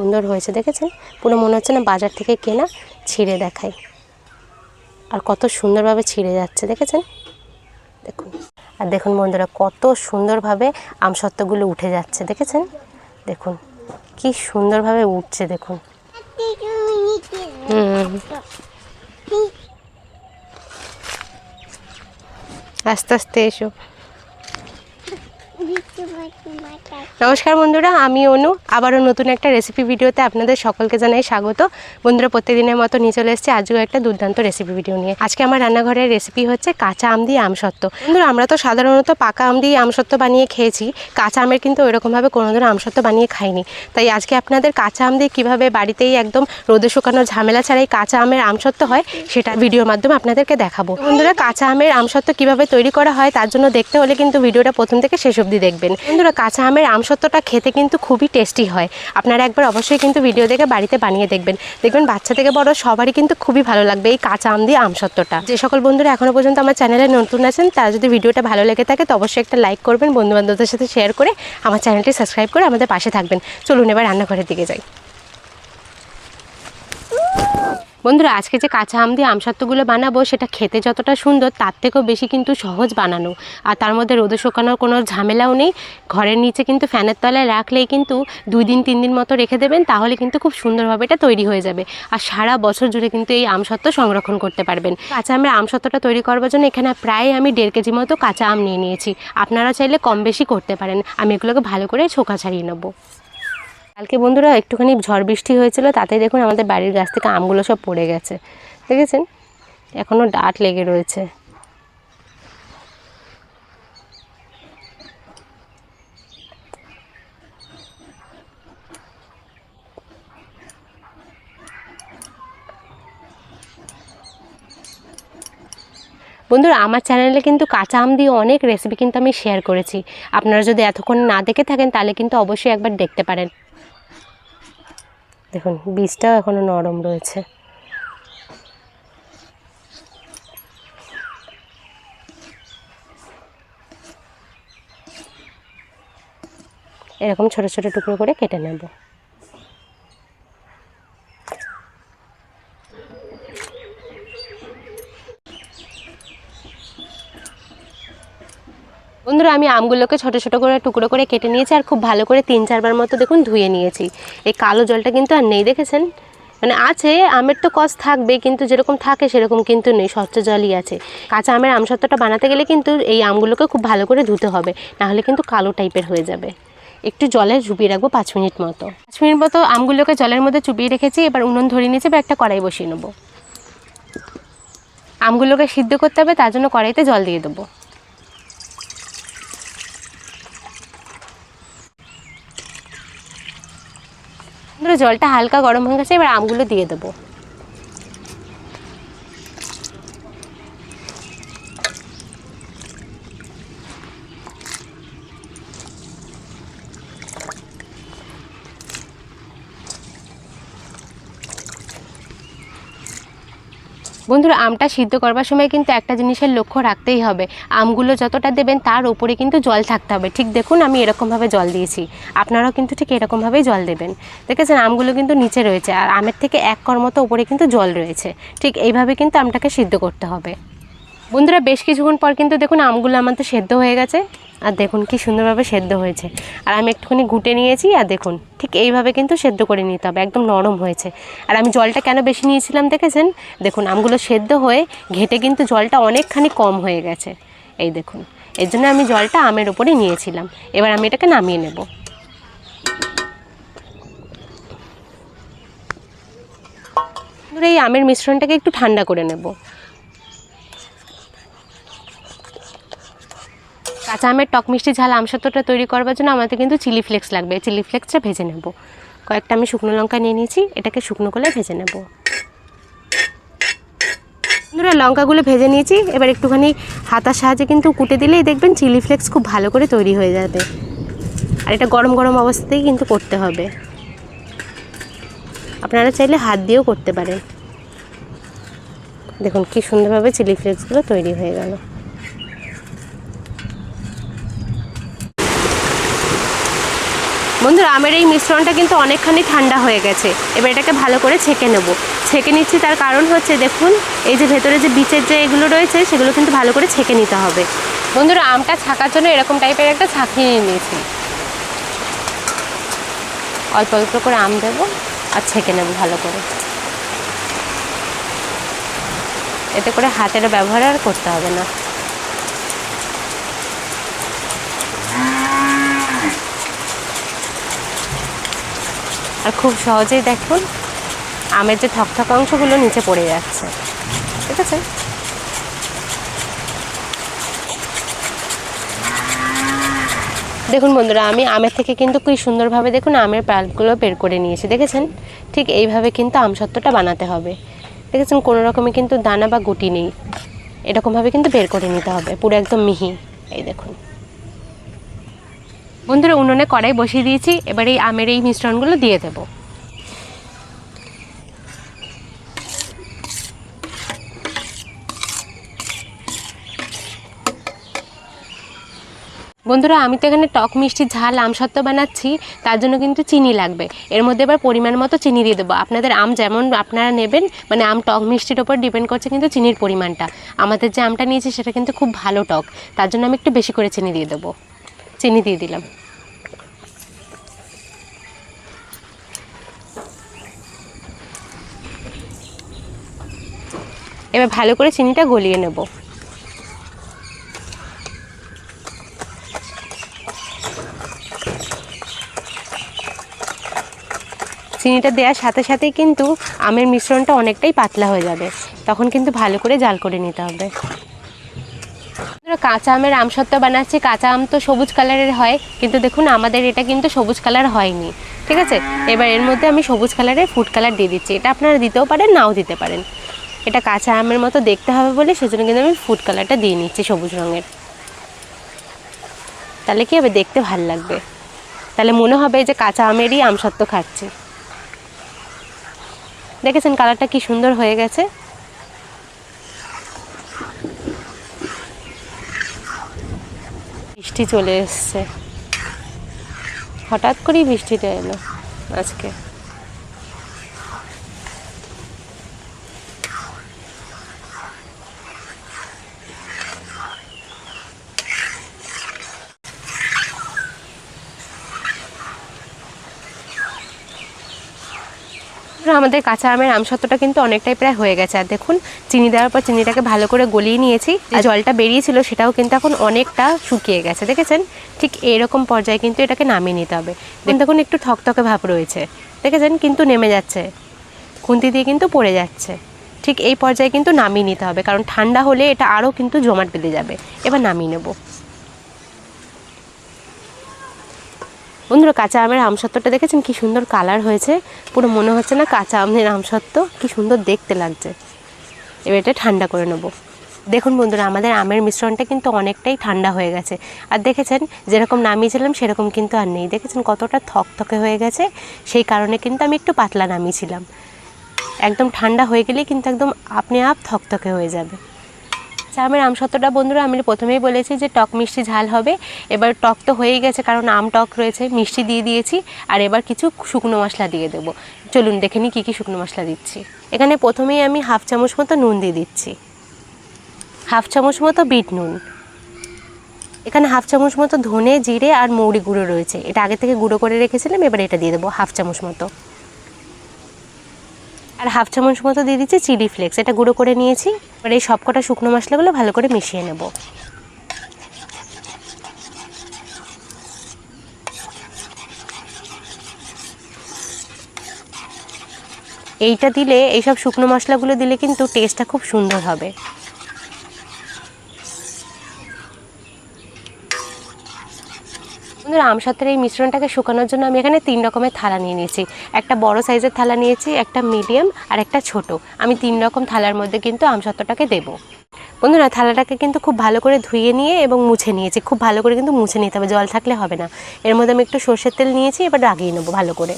সুন্দর হয়েছে, দেখেছেন? পুরো মনে হচ্ছে না বাজার থেকে কেনা ছিঁড়ে দেখায়। আর কত সুন্দরভাবে ছিঁড়ে যাচ্ছে, দেখেছেন? দেখুন। আর দেখুন বন্ধুরা, কত সুন্দরভাবে আমসত্ত্বগুলো উঠে যাচ্ছে, দেখেছেন? দেখুন, কি সুন্দরভাবে উঠছে, দেখুন। আস্তে আস্তে এসো। নমস্কার বন্ধুরা, আমি অনু। আবারও নতুন একটা রেসিপি ভিডিওতে আপনাদের সকলকে জানাই স্বাগত। বন্ধুরা, প্রত্যেকদিনের মতো নিয়ে চলে এসেছে আজও একটা দুর্দান্ত রেসিপি ভিডিও নিয়ে। আজকে আমার রান্নাঘরের রেসিপি হচ্ছে কাঁচা আম দিয়ে আমসত্ত্ব বন্ধুরা, আমরা তো সাধারণত পাকা আম দিয়ে আমসত্ত্ব বানিয়ে খেয়েছি। কাঁচা আমের কিন্তু ওইরকমভাবে কোনো ধরনের আমসত্ত্ব বানিয়ে খাইনি। তাই আজকে আপনাদের কাঁচা আম দিয়ে কীভাবে বাড়িতেই একদম রোদে শুকানোর ঝামেলা ছাড়াই কাঁচা আমের আমসত্ত্ব হয়, সেটা ভিডিওর মাধ্যমে আপনাদেরকে দেখাবো। বন্ধুরা, কাঁচা আমের আমসত্ত্ব কীভাবে তৈরি করা হয়, তার জন্য দেখতে হলে কিন্তু ভিডিওটা প্রথম থেকে শেষ অবধি দেখবেন। বন্ধুরা, কাঁচা আমের আমসত্ত্বটা খেতে কিন্তু খুবই টেস্টি হয়। আপনারা একবার অবশ্যই কিন্তু ভিডিও দেখে বাড়িতে বানিয়ে দেখবেন। দেখবেন বাচ্চা থেকে বড় সবারই কিন্তু খুবই ভালো লাগবে এই কাঁচা আম দিয়ে আমসত্ত্বটা। যে সকল বন্ধুরা এখনও পর্যন্ত আমার চ্যানেলে নতুন আছেন, তারা যদি ভিডিওটা ভালো লেগে থাকে তো অবশ্যই একটা লাইক করবেন, বন্ধুবান্ধবদের সাথে শেয়ার করে আমার চ্যানেলটি সাবস্ক্রাইব করে আমাদের পাশে থাকবেন। চলুন এবার রান্নাঘরের দিকে যাই। বন্ধুরা, আজকে যে কাঁচা আম দিয়ে আমসত্ত্বগুলো বানাবো, সেটা খেতে যতটা সুন্দর, তার থেকেও বেশি কিন্তু সহজ বানানো। আর তার মধ্যে রোদে শুকানোর কোনো ঝামেলাও নেই। ঘরের নিচে কিন্তু ফ্যানের তলায় রাখলেই কিন্তু দুই দিন, তিন দিন মতো রেখে দেবেন, তাহলে কিন্তু খুব সুন্দরভাবে এটা তৈরি হয়ে যাবে। আর সারা বছর জুড়ে কিন্তু এই আমসত্ত্ব সংরক্ষণ করতে পারবেন। কাঁচা আমের আমসত্ত্বটা তৈরি করবার জন্য এখানে প্রায় আমি দেড় কেজি মতো কাঁচা আম নিয়ে নিয়েছি। আপনারা চাইলে কম বেশি করতে পারেন। আমি এগুলোকে ভালো করে ছোকা ছাড়িয়ে নেব। কালকে বন্ধুরা একটুখানি ঝড় বৃষ্টি হয়েছিল, তাতে দেখুন আমাদের বাড়ির গাছ থেকে আমগুলো সব পড়ে গেছে। দেখেছেন? এখনও ডাট লেগে রয়েছে। বন্ধুরা, আমার চ্যানেলে কিন্তু কাঁচা আম দিয়ে অনেক রেসিপি কিন্তু আমি শেয়ার করেছি। আপনারা যদি এতক্ষণ না দেখে থাকেন, তাহলে কিন্তু অবশ্যই একবার দেখতে পারেন। দেখুন বীজটাও এখনও নরম রয়েছে। এরকম ছোট ছোট টুকরো করে কেটে নেব। বন্ধুরা, আমি আমগুলোকে ছোট ছোট করে, টুকরো করে কেটে নিয়েছি আর খুব ভালো করে তিন চারবার মতো দেখুন ধুয়ে নিয়েছি। এই কালো জলটা কিন্তু আর নেই, দেখেছেন? মানে আছে, আমের তো কস থাকবে কিন্তু যেরকম থাকে সেরকম কিন্তু নেই, স্বচ্ছ জলই আছে। কাঁচা আমের আমসত্ত্বটা বানাতে গেলে কিন্তু এই আমগুলোকে খুব ভালো করে ধুতে হবে, নাহলে কিন্তু কালো টাইপের হয়ে যাবে। একটু জলে চুপিয়ে রাখব পাঁচ মিনিট মতো। পাঁচ মিনিট মতো আমগুলোকে জলের মধ্যে চুপিয়ে রেখেছি, এবার উনুন ধরিয়ে নিয়েছি বা একটা কড়াই বসিয়ে নেব। আমগুলোকে সিদ্ধ করতে হবে, তার জন্য কড়াইতে জল দিয়ে দেবো। ধরো জলটা হালকা গরম হয়ে গেছে এবার আমগুলো দিয়ে দেবো। বন্ধুরা আমটা সিদ্ধ করবার সময় কিন্তু একটা জিনিসের লক্ষ্য রাখতেই হবে। আমগুলো যতটা দেবেন তার উপরে কিন্তু জল থাকতে হবে। ঠিক দেখুন, আমি এরকমভাবে জল দিয়েছি। আপনারাও কিন্তু ঠিক এরকমভাবেই জল দেবেন। দেখেছেন, আমগুলো কিন্তু নিচে রয়েছে। আর আমের থেকে এক কর মতো উপরে কিন্তু জল রয়েছে। ঠিক এইভাবে কিন্তু আমটাকে সিদ্ধ করতে হবে। বন্ধুরা, বেশ কিছুক্ষণ পর কিন্তু দেখুন আমগুলো আমাদের সেদ্ধ হয়ে গেছে। আর দেখুন কি সুন্দরভাবে সেদ্ধ হয়েছে। আর আমি একটুখানি ঘুটে নিয়েছি, আর দেখুন ঠিক এইভাবে কিন্তু সেদ্ধ করে নিতে হবে, একদম নরম হয়েছে। আর আমি জলটা কেন বেশি নিয়েছিলাম দেখেছেন? দেখুন আমগুলো সেদ্ধ হয়ে ঘেটে কিন্তু জলটা অনেকখানি কম হয়ে গেছে। এই দেখুন, এর জন্য আমি জলটা আমের ওপরে নিয়েছিলাম। এবার আমি এটাকে নামিয়ে নেব। এই আমের মিশ্রণটাকে একটু ঠান্ডা করে নেব। কাঁচা আমের টক মিষ্টি ঝাল আমসত্ত্বটা তৈরি করবার জন্য আমাদের কিন্তু চিলি ফ্লেক্স লাগবে। চিলি ফ্লেক্সটা ভেজে নেব। কয়েকটা আমি শুকনো লঙ্কা নিয়ে নিয়েছি, এটাকে শুকনো করে ভেজে নেব। বন্ধুরা, লঙ্কাগুলো ভেজে নিয়েছি। এবার একটুখানি হাতার সাহায্যে কিন্তু কুটে দিলেই দেখবেন চিলি ফ্লেক্স খুব ভালো করে তৈরি হয়ে যাবে। আর এটা গরম গরম অবস্থাতেই কিন্তু করতে হবে। আপনারা চাইলে হাত দিয়েও করতে পারেন। দেখুন কি সুন্দরভাবে চিলি ফ্লেক্সগুলো তৈরি হয়ে গেল। বন্ধুরা, আমের এই মিশ্রণটা কিন্তু অনেকখানি ঠান্ডা হয়ে গেছে। এবার এটাকে ভালো করে ছেঁকে নেব। ছেঁকে নিচ্ছি তার কারণ হচ্ছে, দেখুন, এই যে ভেতরে যে বিচের যে এগুলো রয়েছে, সেগুলো কিন্তু ভালো করে ছেঁকে নিতে হবে। বন্ধুরা, আমটা ছাকার জন্য এরকম টাইপের একটা ছাঁকি নিয়ে নিয়েছি। অল্প অল্প করে আম দেবো আর ছেঁকে নেব ভালো করে। এতে করে হাতের ব্যবহার আর করতে হবে না। আর খুব সহজেই দেখুন, আমের যে থকথকা অংশগুলো নিচে পড়ে যাচ্ছে। ঠিক আছে? দেখুন বন্ধুরা, আমি আমের থেকে কিন্তু খুবই সুন্দরভাবে দেখুন আমের পাল্পগুলো বের করে নিয়েছি, দেখেছেন? ঠিক এইভাবে কিন্তু আম আমসত্ত্বটা বানাতে হবে। দেখেছেন, কোনো রকমে কিন্তু দানা বা গুটি নেই। এরকমভাবে কিন্তু বের করে নিতে হবে, পুরো একদম মিহি। এই দেখুন। বন্ধুরা উনুনে কড়াই বসিয়ে দিয়েছি, এবার এই আমের এই মিশ্রণগুলো দিয়ে দেবো। বন্ধুরা, আমি তো এখানে টক মিষ্টি ঝাল আমসত্ত্ব বানাচ্ছি, তার জন্য কিন্তু চিনি লাগবে। এর মধ্যে এবার পরিমাণ মতো চিনি দিয়ে দেবো। আপনাদের আম যেমন আপনারা নেবেন মানে আম টক মিষ্টির ওপর ডিপেন্ড করছে কিন্তু চিনির পরিমাণটা। আমাদের যে আমটা নিয়েছি, সেটা কিন্তু খুব ভালো টক, তার জন্য আমি একটু বেশি করে চিনি দিয়ে দেবো। চিনি দিয়ে দিলাম। এবার ভালো করে চিনিটা গলিয়ে নেব। চিনিটা দেওয়ার সাথে সাথেই কিন্তু আমের মিশ্রণটা অনেকটাই পাতলা হয়ে যাবে। তখন কিন্তু ভালো করে জাল করে নিতে হবে। কাঁচা আমের আমসত্ত্ব বানাচ্ছি। কাঁচা আম তো সবুজ কালারের হয়, কিন্তু দেখুন আমাদের এটা কিন্তু সবুজ কালার হয়নি। ঠিক আছে? এবার এর মধ্যে আমি সবুজ কালারের ফুড কালার দিয়ে দিচ্ছি। এটা আপনারা দিতেও পারেন, নাও দিতে পারেন। এটা কাঁচা আমের মতো দেখতে হবে বলে সেজন্য কিন্তু আমি ফুড কালারটা দিয়ে নিচ্ছি সবুজ রঙের। তাহলে কি হবে? দেখতে ভালো লাগবে। তাহলে মনে হবে যে কাঁচা আমেরই আমসত্ত্ব খাচ্ছি। দেখেছেন কালারটা কি সুন্দর হয়ে গেছে? বৃষ্টি চলে এসছে। হঠাৎ করেই বৃষ্টিটা এলো আজকে। আমাদের কাঁচা আমের আমসত্বটা কিন্তু অনেকটাই প্রায় হয়ে গেছে। আর দেখুন চিনি দেওয়ার পর চিনিটাকে ভালো করে গলিয়ে নিয়েছি। আর জলটা বেরিয়েছিল সেটাও কিন্তু এখন অনেকটা শুকিয়ে গেছে দেখেছেন? ঠিক এরকম পর্যায়ে কিন্তু এটাকে নামিয়ে নিতে হবে। দেখুন একটু থকথকে ভাব রয়েছে দেখেছেন? কিন্তু নেমে যাচ্ছে। খুন্তি দিয়ে কিন্তু পড়ে যাচ্ছে। ঠিক এই পর্যায়ে কিন্তু নামিয়ে নিতে হবে কারণ ঠান্ডা হলে এটা আরও কিন্তু জমাট বেঁধে যাবে। এবার নামিয়ে নেব। বন্ধুরা, কাঁচা আমের আমসত্ত্বটা দেখেছেন? কি সুন্দর কালার হয়েছে। পুরো মনে হচ্ছে না কাঁচা আমের আমসত্ত্ব। কি সুন্দর দেখতে লাগছে। এবার এটা ঠান্ডা করে নেব। দেখুন বন্ধুরা, আমাদের আমের মিশ্রণটা কিন্তু অনেকটাই ঠান্ডা হয়ে গেছে। আর দেখেছেন, যেরকম নামিয়েছিলাম, সেরকম কিন্তু আর নেই। দেখেছেন কতটা থকথকে হয়ে গেছে? সেই কারণে কিন্তু আমি একটু পাতলা নামিয়েছিলাম। একদম ঠান্ডা হয়ে গেলেই কিন্তু একদম আপনি আপ থকথকে হয়ে যাবে। আমের আমসত্ত্বটা বন্ধুরা, আমি প্রথমেই বলেছি যে টক মিষ্টি ঝাল হবে। এবার টক তো হয়েই গেছে, কারণ আম টক রয়েছে, মিষ্টি দিয়ে দিয়েছি। আর এবার কিছু শুকনো মশলা দিয়ে দেবো। চলুন দেখে নিই কী কী শুকনো মশলা দিচ্ছি। এখানে প্রথমেই আমি হাফ চামচ মতো নুন দিয়ে দিচ্ছি। হাফ চামচ মতো বিট নুন। এখানে হাফ চামচ মতো ধনে, জিরে আর মৌরি গুঁড়ো রয়েছে। এটা আগে থেকে গুঁড়ো করে রেখেছিলাম, এবার এটা দিয়ে দেবো হাফ চামচ মতো। আর হাফ চামচ মতো দিয়ে দিচ্ছি চিলি ফ্লেক্স এটা গুঁড়ো করে নিয়েছি। এবার এই সবকটা শুকনো মশলাগুলো ভালো করে মিশিয়ে নেব। এইটা দিলে, এইসব শুকনো মশলাগুলো দিলে কিন্তু টেস্টটা খুব সুন্দর হবে। বন্ধুরা আমসত্ত্বের এই মিশ্রণটাকে শুকানোর জন্য আমি এখানে তিন রকমের থালা নিয়ে নিয়েছি। একটা বড় সাইজের থালা নিয়েছি, একটা মিডিয়াম আর একটা ছোট। আমি তিন রকম থালার মধ্যে কিন্তু আমসত্ত্বটাকে দেবো। বন্ধুরা, থালাটাকে কিন্তু খুব ভালো করে ধুয়ে নিয়ে এবং মুছে নিয়েছি। খুব ভালো করে কিন্তু মুছে নিতে হবে, জল থাকলে হবে না। এর মধ্যে আমি একটু সর্ষের তেল নিয়েছি, এবার লাগিয়ে নেব ভালো করে।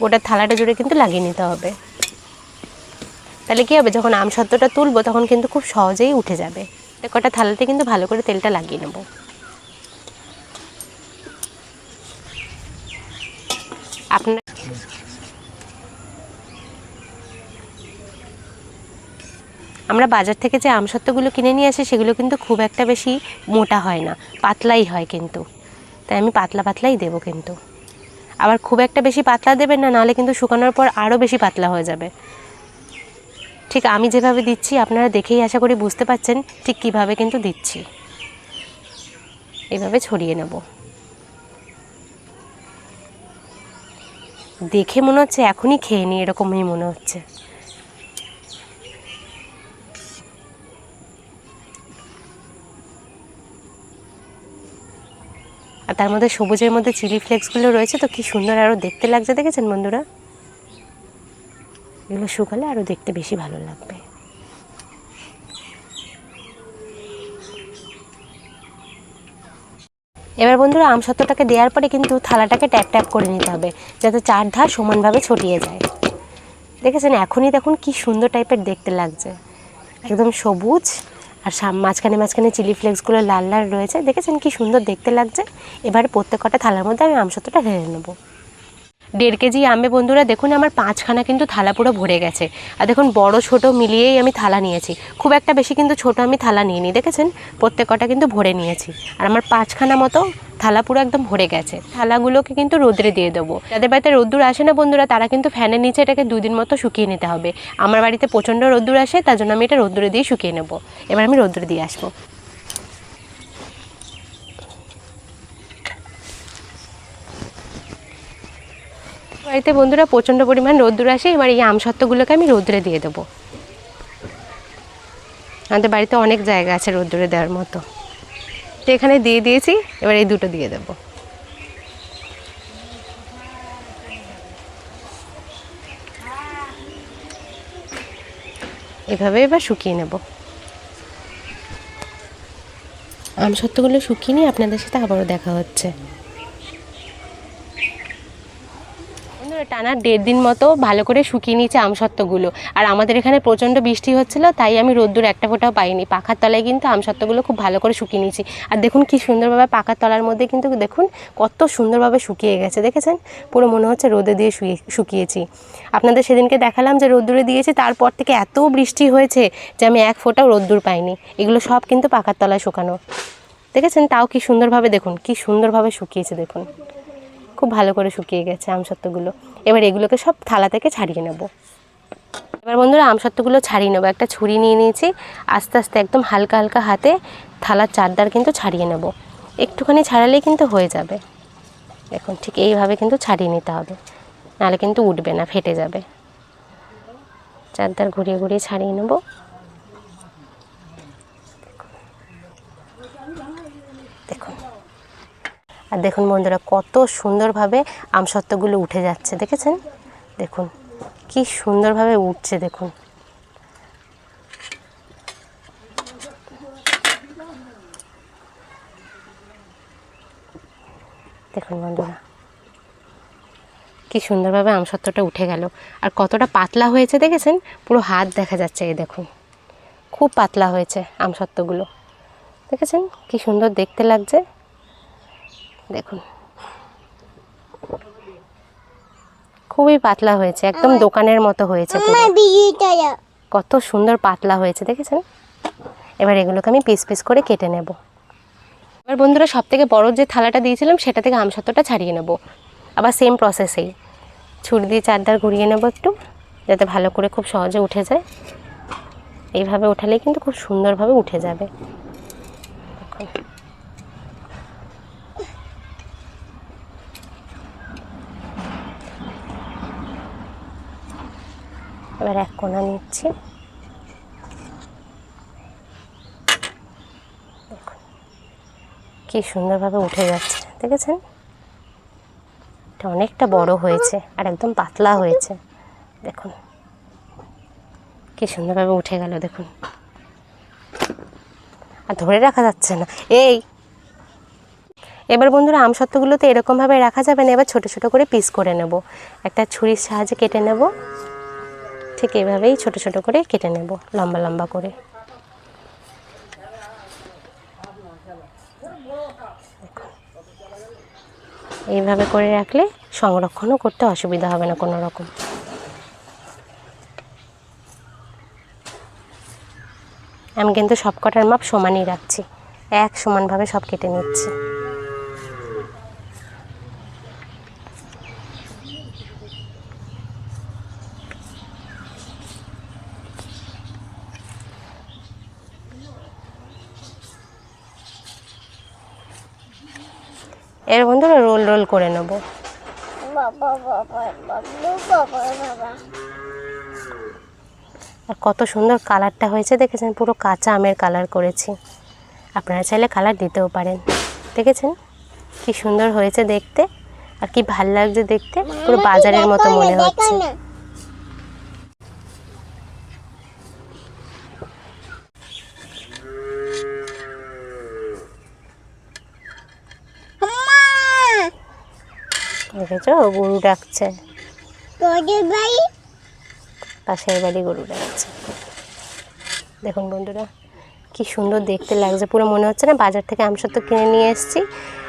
গোটা থালাটা জুড়ে কিন্তু লাগিয়ে নিতে হবে। তাহলে কী হবে, যখন আমসত্ত্বটা তুলবো, তখন কিন্তু খুব সহজেই উঠে যাবে। কটা থালাতে কিন্তু ভালো করে তেলটা লাগিয়ে নেব। আপনার আমরা বাজার থেকে যে আমসত্ত্বগুলো কিনে নিয়ে আসি, সেগুলো কিন্তু খুব একটা বেশি মোটা হয় না, পাতলাই হয় কিন্তু। তাই আমি পাতলা পাতলাই দেবো কিন্তু। আবার খুব একটা বেশি পাতলা দেবেন না, নাহলে কিন্তু শুকানোর পর আরও বেশি পাতলা হয়ে যাবে। ঠিক আমি যেভাবে দিচ্ছি, আপনারা দেখেই আশা করি বুঝতে পাচ্ছেন ঠিক কীভাবে কিন্তু দিচ্ছি। এভাবে ছড়িয়ে নেব। দেখে মনে হচ্ছে এখনই খেয়ে নি এরকমই মনে হচ্ছে। আর তার মধ্যে সবুজের মধ্যে চিলি ফ্লেক্সগুলো রয়েছে, তো কি সুন্দর আরও দেখতে লাগছে, দেখেছেন বন্ধুরা? এগুলো শুকালে আরও দেখতে বেশি ভালো লাগবে। এবার বন্ধুরা আম আমসত্ত্বটাকে দেওয়ার পরে কিন্তু থালাটাকে ট্যাপ ট্যাপ করে নিতে হবে, যাতে চার ধার সমানভাবে ছড়িয়ে যায়। দেখেছেন? এখনই দেখুন কি সুন্দর টাইপের দেখতে লাগছে। একদম সবুজ আর মাঝখানে মাঝখানে চিলি ফ্লেক্সগুলো লাল লাল রয়েছে। দেখেছেন কি সুন্দর দেখতে লাগছে? এবার প্রত্যেক কটা থালার মধ্যে আমি আমসত্বটা ঢেলে নেব। দেড় কেজি আমে বন্ধুরা, দেখুন আমার পাঁচখানা কিন্তু থালা পুরো ভরে গেছে। আর দেখুন, বড়, ছোট মিলিয়েই আমি থালা নিয়েছি। খুব একটা বেশি কিন্তু ছোট আমি থালা নিয়ে নিই দেখেছেন? প্রত্যেক কটা কিন্তু ভরে নিয়েছি। আর আমার পাঁচখানা মতো থালা পুরো একদম ভরে গেছে। থালাগুলোকে কিন্তু রোদ্রে দিয়ে দেবো। যাদের বাড়িতে রোদ্দুর আসে না বন্ধুরা, তারা কিন্তু ফ্যানের নিচে এটাকে দুদিন মতো শুকিয়ে নিতে হবে। আমার বাড়িতে প্রচণ্ড রোদ্দুর আসে, তার জন্য আমি এটা রোদ্দুরে দিয়ে শুকিয়ে নেব। এবার আমি রোদ্দুরে দিয়ে আসব। বাড়িতে বন্ধুরা প্রচণ্ড পরিমাণ রোদ্দুর আসে, এবার এই আমসত্ত্বগুলোকে আমি রোদ্রে দিয়ে দেবো। আমাদের বাড়িতে অনেক জায়গা আছে রোদ্দুরে দেওয়ার মতো। তো এখানে দিয়ে দিয়েছি, এবার এই দুটো দিয়ে দেবো। এভাবে এবার শুকিয়ে নেব। আমসত্ত্বগুলো শুকিয়ে নিয়ে আপনাদের সাথে আবারও দেখা হচ্ছে। টানা দেড় দিন মতো ভালো করে শুকিয়ে নিয়েছে আমসত্ত্বগুলো আর আমাদের এখানে প্রচণ্ড বৃষ্টি হচ্ছিল, তাই আমি রোদ্দুর একটা ফোঁটাও পাইনি। পাখার তলায় কিন্তু আমসত্ত্বগুলো খুব ভালো করে শুকিয়ে নিয়েছি। আর দেখুন কি সুন্দরভাবে পাখার তলার মধ্যে কিন্তু দেখুন কত সুন্দরভাবে শুকিয়ে গেছে, দেখেছেন? পুরো মনে হচ্ছে রোদে দিয়ে শুকিয়েছি। আপনাদের সেদিনকে দেখালাম যে রোদ্দুরে দিয়েছি, তারপর থেকে এত বৃষ্টি হয়েছে যে আমি এক ফোঁটাও রোদ্দুর পাইনি। এগুলো সব কিন্তু পাখার তলায় শুকানো। দেখেছেন? তাও কি সুন্দরভাবে, দেখুন, কি সুন্দরভাবে শুকিয়েছে, দেখুন। খুব ভালো করে শুকিয়ে গেছে আমসত্ত্বগুলো এবার এগুলোকে সব থালা থেকে ছাড়িয়ে নেব। এবার বন্ধুরা আমসত্ত্বগুলো ছাড়িয়ে নেব। একটা ছুরি নিয়ে নিয়েছি। আস্তে আস্তে একদম হালকা হালকা হাতে থালার চারদার কিন্তু ছাড়িয়ে নেব। একটুখানি ছাড়ালেই কিন্তু হয়ে যাবে। এখন ঠিক এইভাবে কিন্তু ছাড়িয়ে নিতে হবে। নাহলে কিন্তু উঠবে না, ফেটে যাবে। চারদার ঘুরিয়ে ঘুরিয়ে ছাড়িয়ে নেব দেখুন আর দেখুন বন্ধুরা, কত সুন্দরভাবে আমসত্ত্বগুলো উঠে যাচ্ছে, দেখেছেন? দেখুন, কি সুন্দরভাবে উঠছে, দেখুন। দেখুন বন্ধুরা, কি সুন্দরভাবে আমসত্ত্বটা উঠে গেল। আর কতটা পাতলা হয়েছে, দেখেছেন? পুরো হাত দেখা যাচ্ছে, এই দেখুন। খুব পাতলা হয়েছে আমসত্ত্বগুলো। দেখেছেন? কি সুন্দর দেখতে লাগছে। দেখুন। খুবই পাতলা হয়েছে একদম দোকানের মতো হয়েছে। কত সুন্দর পাতলা হয়েছে দেখেছেন? এবার এগুলোকে আমি পিস পিস করে কেটে নেব। এবার বন্ধুরা সব থেকে বড় যে থালাটা দিয়েছিলাম সেটা থেকে আমসত্ত্বটা ছাড়িয়ে নেব। আবার সেম প্রসেসেই ছুরি দিয়ে চারদার ঘুরিয়ে নেব একটু যাতে ভালো করে খুব সহজে উঠে যায়। এইভাবে উঠালেই কিন্তু খুব সুন্দরভাবে উঠে যাবে। এবার এক কোনা নিচ্ছি। কি সুন্দরভাবে উঠে যাচ্ছে, দেখেছেন? এটা অনেকটা বড় হয়েছে আর একদম পাতলা হয়েছে। দেখুন, কি সুন্দরভাবে উঠে গেল, দেখুন। আর ধরে রাখা যাচ্ছে না। এই! এবার বন্ধুরা আমসত্ত্বগুলোতে এরকমভাবে রাখা যাবে না, এবার ছোটো ছোটো করে পিস করে নেব। একটা ছুরির সাহায্যে কেটে নেব। ঠিক এভাবেই ছোট ছোট করে কেটে নেব, লম্বা লম্বা করে। এইভাবে করে রাখলে সংরক্ষণও করতে অসুবিধা হবে না কোনো রকম। আমি কিন্তু সব কটার মাপ সমানই রাখছি, এক সমানভাবে সব কেটে নিচ্ছি। এর বন্ধুরা রোল রোল করে নেব। আর কত সুন্দর কালারটা হয়েছে দেখেছেন? পুরো কাঁচা আমের কালার করেছি। আপনারা চাইলে কালার দিতেও পারেন। দেখেছেন? কি সুন্দর হয়েছে দেখতে। আর কি ভালো লাগছে দেখতে। পুরো বাজারের মতো মনে হচ্ছে। দেখেছ? গরু ডাকছে। পাশের বাড়ি গরু ডাকছে। দেখুন বন্ধুরা কি সুন্দর দেখতে লাগছে। পুরো মনে হচ্ছে না বাজার থেকে আমসত্ব কিনে নিয়ে এসেছি।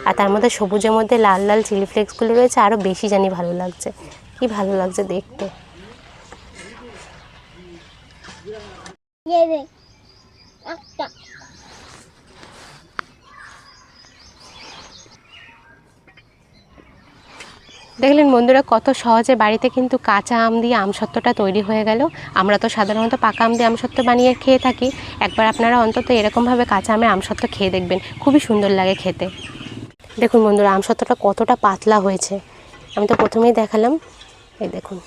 আর তার মধ্যে সবুজের মধ্যে লাল লাল চিলি ফ্লেক্সগুলো রয়েছে। আরও বেশি জানি ভালো লাগছে। কি ভালো লাগছে দেখতে। একটা। দেখলেন বন্ধুরা, কত সহজে বাড়িতে কিন্তু কাঁচা আম দিয়ে আমসত্ত্বটা তৈরি হয়ে গেল। আমরা তো সাধারণত পাকা আম দিয়ে আমসত্ত্ব বানিয়ে খেয়ে থাকি। একবার আপনারা অন্তত এরকমভাবে কাঁচা আমের আমসত্ত্ব খেয়ে দেখবেন। খুবই সুন্দর লাগে খেতে। দেখুন বন্ধুরা আমসত্ত্বটা কতটা পাতলা হয়েছে। আমি তো প্রথমেই দেখালাম। এই দেখুন,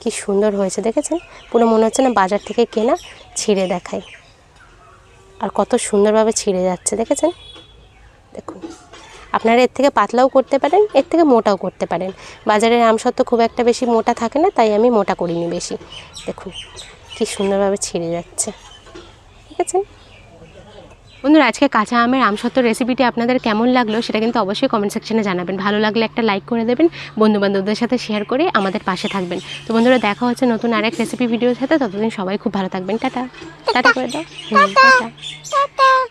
কি সুন্দর হয়েছে, দেখেছেন? পুরো মনে হচ্ছে না বাজার থেকে কেনা, ছিঁড়ে দেখায়। আর কত সুন্দরভাবে ছিঁড়ে যাচ্ছে, দেখেছেন? দেখুন। আপনারা এর থেকে পাতলাও করতে পারেন, এর থেকে মোটাও করতে পারেন। বাজারের আমসত্ত্ব খুব একটা বেশি মোটা থাকে না, তাই আমি মোটা করিনি বেশি। দেখুন, কি সুন্দরভাবে ছিঁড়ে যাচ্ছে। ঠিক আছে? বন্ধুরা, আজকে কাঁচা আমের আমসত্ত্ব রেসিপিটি আপনাদের কেমন লাগল সেটা কিন্তু অবশ্যই কমেন্ট সেকশনে জানাবেন। ভালো লাগলে একটা লাইক করে দেবেন বন্ধু বান্ধবদের সাথে শেয়ার করে আমাদের পাশে থাকবেন। তো বন্ধুরা, দেখা হচ্ছে নতুন আরেক রেসিপি ভিডিওর সাথে। ততদিন সবাই খুব ভালো থাকবেন। টাটা। টাটা করে দাও। টাটা।